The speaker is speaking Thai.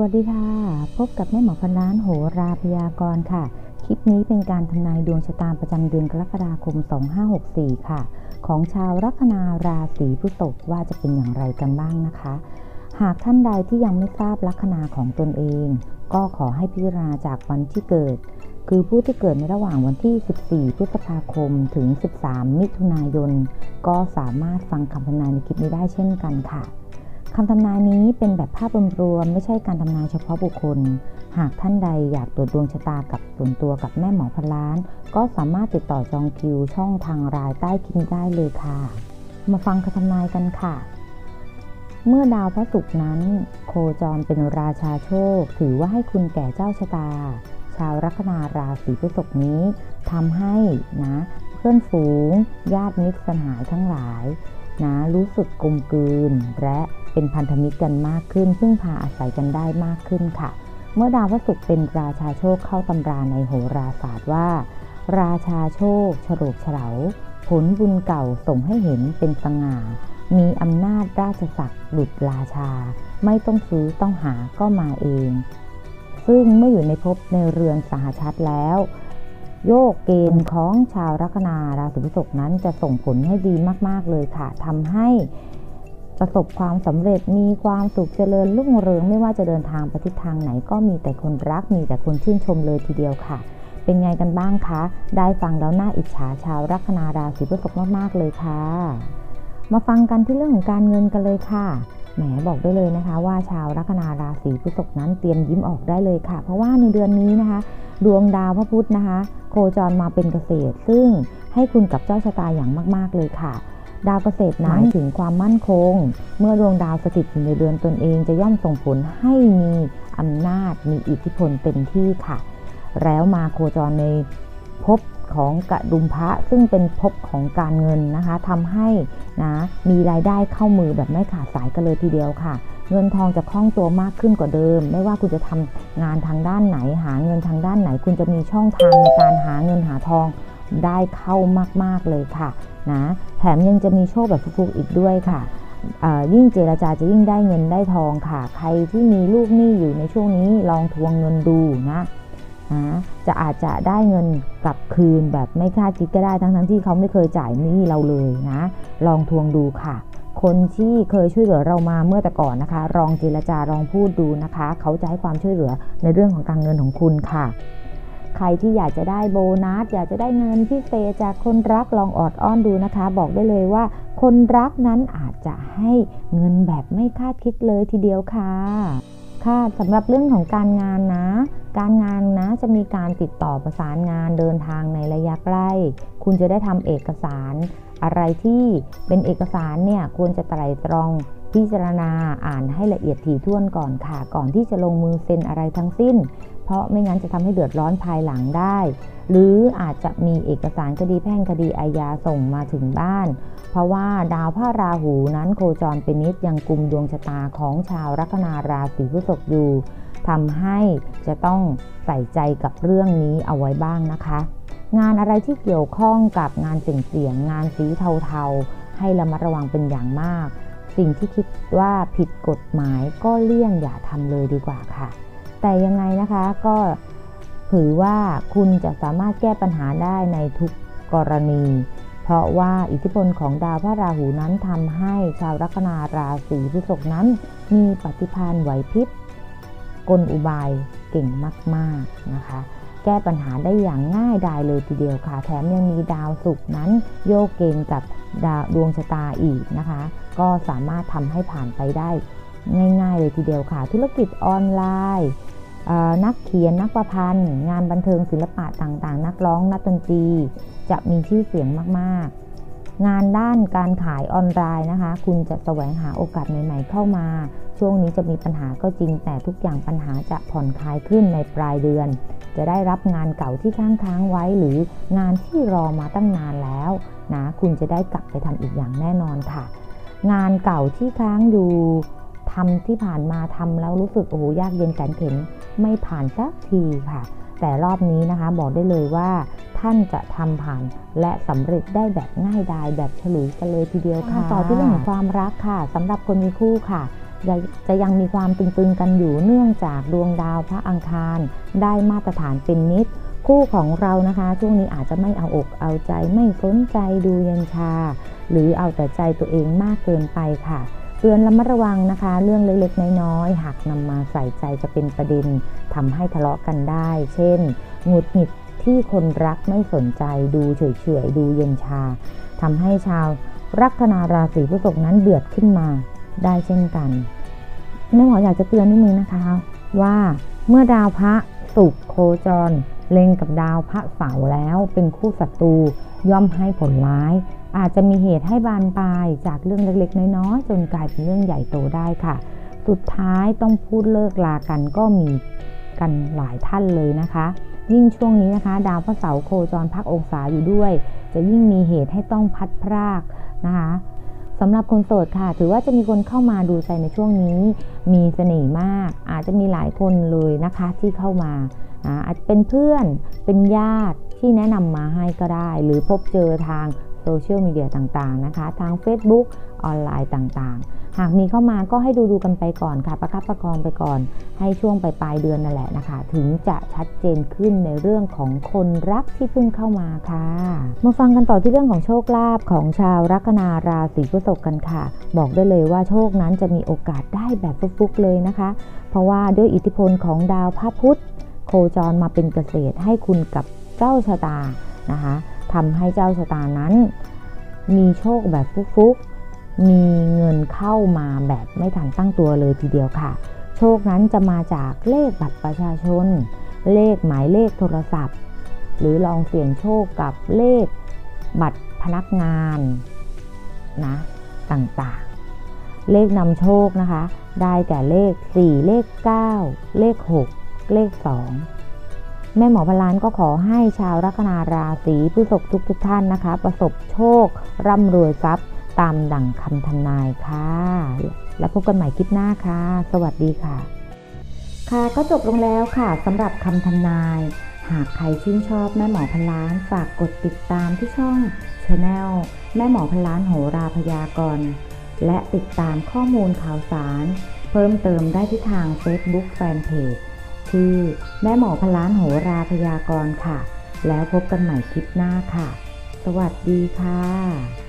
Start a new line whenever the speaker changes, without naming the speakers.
วัสดีค่ะ พบกับแม่หมอพันล้านโหราพยากรณ์ค่ะ คลิปนี้เป็นการทำนายดวงชะตาประจำเดือนกรกฎาคม 2564 ค่ะ ของชาวลัคนาราศีพฤษภว่าจะเป็นอย่างไรกันบ้างนะคะ หากท่านใดที่ยังไม่ทราบลัคนาของตนเอง ก็ขอให้พิจารณาจากวันที่เกิด คือผู้ที่เกิดในระหว่างวันที่ 14 พฤษภาคม ถึง 13 มิถุนายน ก็สามารถฟังคำทำนายในคลิปนี้ได้เช่นกันค่ะ คำทำนายนี้เป็นแบบภาพรวมๆไม่ใช่การทำนายเฉพาะบุคคล หากท่านใดอยากตรวจดวงชะตากับส่วนตัวกับแม่หมอพันล้าน ก็สามารถติดต่อจองคิวช่องทางรายใต้คลิปได้เลยค่ะ มาฟังคำทำนายกันค่ะ เมื่อดาวพระศุกร์นั้น โคจรเป็นราชาโชค ถือว่าให้คุณแก่เจ้าชะตา ชาวลัคนาราศีพฤษภนี้ทำให้นะเพื่อนฝูง ญาติมิตรสหายทั้งหลายนะรู้สึกกลมกลืนและ เป็นพันธมิตรกันมากขึ้นพึ่งพาอาศัยกันได้มากขึ้นค่ะ เมื่อดาวพระศุกร์เป็นราชาโชคเข้าตำราในโหราศาสตร์ว่า ราชาโชคฉลกเฉลาผลบุญเก่าส่งให้เห็นเป็นสง่า มีอำนาจราชศักดิ์หลุดราชา ไม่ต้องซื้อต้องหาก็มาเอง ซึ่งเมื่ออยู่ในภพในเรือนสหชัดแล้ว โยกเกณฑ์ของชาวลัคนาราศีพฤษภนั้นจะส่งผลให้ดีมาก ๆ เลยค่ะทำให้ ประสบความสำเร็จมีความสุขเจริญรุ่งเรืองไม่ว่าจะเดินทางไปทิศทางไหนก็มีแต่คนรักมีแต่คนชื่นชมเลยทีเดียวค่ะ เป็นไงกันบ้างคะ ได้ฟังแล้วน่าอิจฉาชาวลัคนาราศีพฤษภมากๆเลยค่ะ มาฟังกันที่เรื่องของการเงินกันเลยค่ะแหมบอกได้เลยนะคะ ว่าชาวลัคนาราศีพฤษภนั้นเตรียมยิ้มออกได้เลยค่ะ เพราะว่าในเดือนนี้นะคะ ดวงดาวพระพุธนะคะ โคจรมาเป็นเกษตร ซึ่งให้คุณกับเจ้าชะตาอย่างมาก ๆเลยค่ะ ดาวเกษตรหมายถึงความมั่นคง เมื่อดวงดาวสถิตอยู่ในเรือนตนเองจะย่อมส่งผลให้มีอำนาจมีอิทธิพลเต็มที่ค่ะ แล้วมาโคจรในภพของกระดุมพระซึ่งเป็นภพของการเงินนะคะทำให้นะมีรายได้เข้ามือแบบไม่ขาดสายกันเลยทีเดียวค่ะ เงินทองจะคล่องตัวมากขึ้นกว่าเดิม ไม่ว่าคุณจะทำงานทางด้านไหนหาเงินทางด้านไหน คุณจะมีช่องทางในการหาเงินหาทอง ได้เข้ามาก ๆ เลยค่ะนะแถมยังจะมีโชคแบบฟุกๆอีกด้วยค่ะยิ่งเจรจาจะยิ่งได้เงินได้ทองค่ะ ใครที่มีลูกหนี้อยู่ในช่วงนี้ลองทวงเงินดูนะนะจะอาจจะได้เงินกลับคืนแบบไม่คาดคิดก็ได้ทั้งทั้งที่เขาไม่เคยจ่ายหนี้เราเลยนะ ลองทวงดูค่ะ คนที่เคยช่วยเหลือเรามาเมื่อแต่ก่อนนะคะลองเจรจาลองพูดดูนะคะ เขาจะให้ความช่วยเหลือในเรื่องของการเงินของคุณค่ะ ใครที่อยากจะได้โบนัสอยากจะได้เงินพิเศษจากคนรักลองออดอ้อนดูนะคะ บอกได้เลยว่า คนรักนั้นอาจจะให้เงินแบบไม่คาดคิดเลยทีเดียวค่ะ ค่ะสำหรับเรื่องของการงานนะ การงานนะจะมีการติดต่อประสานงานเดินทางในระยะใกล้ คุณจะได้ทำเอกสาร อะไรที่เป็นเอกสารเนี่ยควรจะไตร่ตรองพิจารณาอ่านให้ละเอียดถี่ถ้วนก่อนค่ะ ก่อนที่จะลงมือเซ็นอะไรทั้งสิ้น เพราะไม่งั้นจะทำให้เดือดร้อนภายหลังได้ หรืออาจจะมีเอกสารคดีแพ่งคดีอาญาส่งมาถึงบ้าน เพราะว่าดาวพระราหูนั้นโคจรเป็นนิดยังกลุ่มดวงชะตาของชาวลัคนาราศีพฤษภอยู่ ทำให้จะต้องใส่ใจกับเรื่องนี้เอาไว้บ้างนะคะ งานอะไรที่เกี่ยวข้องกับงานเสี่ยงๆงานสีเทาๆ ให้ระมัดระวังเป็นอย่างมาก สิ่งที่คิดว่าผิดกฎหมายก็เลี่ยงอย่าทำเลยดีกว่าค่ะ แต่ยังไงนะคะก็ถือว่าคุณจะสามารถแก้ปัญหาได้ในทุกกรณี เพราะว่าอิทธิพลของดาวพระราหูนั้นทำให้ชาวลัคนาราศีพฤษภนั้นมีปฏิภาณไหวพริบ กลอุบายเก่งมาก ๆ นะคะ แก้ปัญหาได้อย่างง่ายดายเลยทีเดียวค่ะ แถมยังมีดาวศุกร์นั้นโยกเกณฑ์กับดาวดวงชะตาอีกนะคะ ก็สามารถทำให้ผ่านไปได้ง่าย ๆ เลยทีเดียวค่ะ ธุรกิจออนไลน์นักเขียนนักประพันธ์ งานบันเทิงศิลปะต่างๆ นักร้องนักดนตรีจะมีชื่อเสียงมากๆ งานด้านการขายออนไลน์นะคะ คุณจะแสวงหาโอกาสใหม่ ๆ เข้ามา ช่วงนี้จะมีปัญหาก็จริง แต่ทุกอย่างปัญหาจะผ่อนคลายขึ้นในปลายเดือน จะได้รับงานเก่าที่ค้างค้างไว้หรืองานที่รอมาตั้งนานแล้วนะคุณจะได้กลับไปทำอีกอย่างแน่นอนค่ะ งานเก่าที่ค้างอยู่ทำที่ผ่านมาทำแล้วรู้สึกโอ้โหยากเย็นแสนเข็ญไม่ผ่านสักทีค่ะ แต่รอบนี้นะคะบอกได้เลยว่าท่านจะทำผ่านและสำเร็จได้แบบง่ายดายแบบฉลุยกันเลยทีเดียวค่ะ ต่อที่เรื่องของความรักค่ะสำหรับคนมีคู่ค่ะจะจะยังมีความตึงๆกันอยู่เนื่องจากดวงดาวพระอังคาร ได้มาตรฐานเป็นนิดคู่ของเรานะคะช่วงนี้อาจจะไม่เอาอกเอาใจไม่สนใจดูเย็นชา หรือเอาแต่ใจตัวเองมากเกินไปค่ะ เตือนระมัดระวังนะคะ เรื่องเล็กๆ น้อยๆ หากนำมาใส่ใจจะเป็นประเด็นทำให้ทะเลาะกันได้ เช่นหงุดหงิดที่คนรักไม่สนใจดูเฉยๆ ดูเย็นชาทำให้ชาวลัคนาราศีพฤษภนั้นเดือดขึ้นมาได้เช่นกันแม่หมออยากจะเตือนนิดนึงนะคะ ว่าเมื่อดาวพระศุกร์โคจร เล็งกับดาวพระเสาร์แล้วเป็นคู่ศัตรูย่อมให้ผลร้าย อาจจะมีเหตุให้บานปลายจากเรื่องเล็กๆ น้อยๆ จนกลายเป็นเรื่องใหญ่โตได้ค่ะ สุดท้ายต้องพูดเลิกลากันก็มีกันหลายท่านเลยนะคะ ยิ่งช่วงนี้นะคะ ดาวพระเสาร์โคจรพักองศาอยู่ด้วย จะยิ่งมีเหตุให้ต้องพัดพรากนะคะสำหรับคนโสดค่ะ ถือว่าจะมีคนเข้ามาดูใจในช่วงนี้ มีเสน่ห์มาก อาจจะมีหลายคนเลยนะคะที่เข้ามานะอาจจะเป็นเพื่อนเป็นญาติที่แนะนำมาให้ก็ได้ หรือพบเจอทาง โซเชียลมีเดียต่างๆนะคะ ทาง Facebook ออนไลน์ต่างๆ หากมีเข้ามาก็ให้ดูดูกันไปก่อนค่ะ ประคับประคองไปก่อน ให้ช่วงปลายเดือนนั่นแหละนะคะ ถึงจะชัดเจนขึ้นในเรื่องของคนรักที่เพิ่งเข้ามาค่ะ มาฟังกันต่อที่เรื่องของโชคลาภของชาวลัคนาราศีพฤษภกันค่ะ บอกได้เลยว่าโชคนั้นจะมีโอกาสได้แบบฟุกๆเลยนะคะ เพราะว่าด้วยอิทธิพลของดาวพระพุธโคจรมาเป็นเกษตรให้คุณกับเจ้าชะตานะคะ ทำให้เจ้าชะตานั้น มีโชคแบบฟุกๆ มีเงินเข้ามาแบบไม่ทันตั้งตัวเลยทีเดียวค่ะ โชคนั้นจะมาจากเลขบัตรประชาชน เลขหมายเลขโทรศัพท์ หรือลองเสี่ยงโชคกับเลขบัตรพนักงานนะต่างๆ เลขนำโชคนะคะ ได้แก่เลข 4 เลข 9 เลข 6 เลข 2 แม่หมอพลานก็ขอให้ชาวลัคนาราศีพฤษภทุกทุกท่านนะคะ ประสบโชค ร่ำรวยทรัพย์ตามดั่งคำทำนายค่ะ แล้วพบกันใหม่คลิปหน้าค่ะ สวัสดีค่ะ ค่ะก็จบลงแล้วค่ะสำหรับคำทำนาย หากใครชื่นชอบแม่หมอพันล้านฝากกดติดตามที่ช่อง Channel แม่หมอพันล้านโหราพยากรณ์และติดตามข้อมูลข่าวสาร เพิ่มเติมได้ที่ทาง Facebook Fanpage ชื่อ แม่หมอพล้านโหราพยากรค่ะ แล้วพบกันใหม่คลิปหน้าค่ะ สวัสดีค่ะ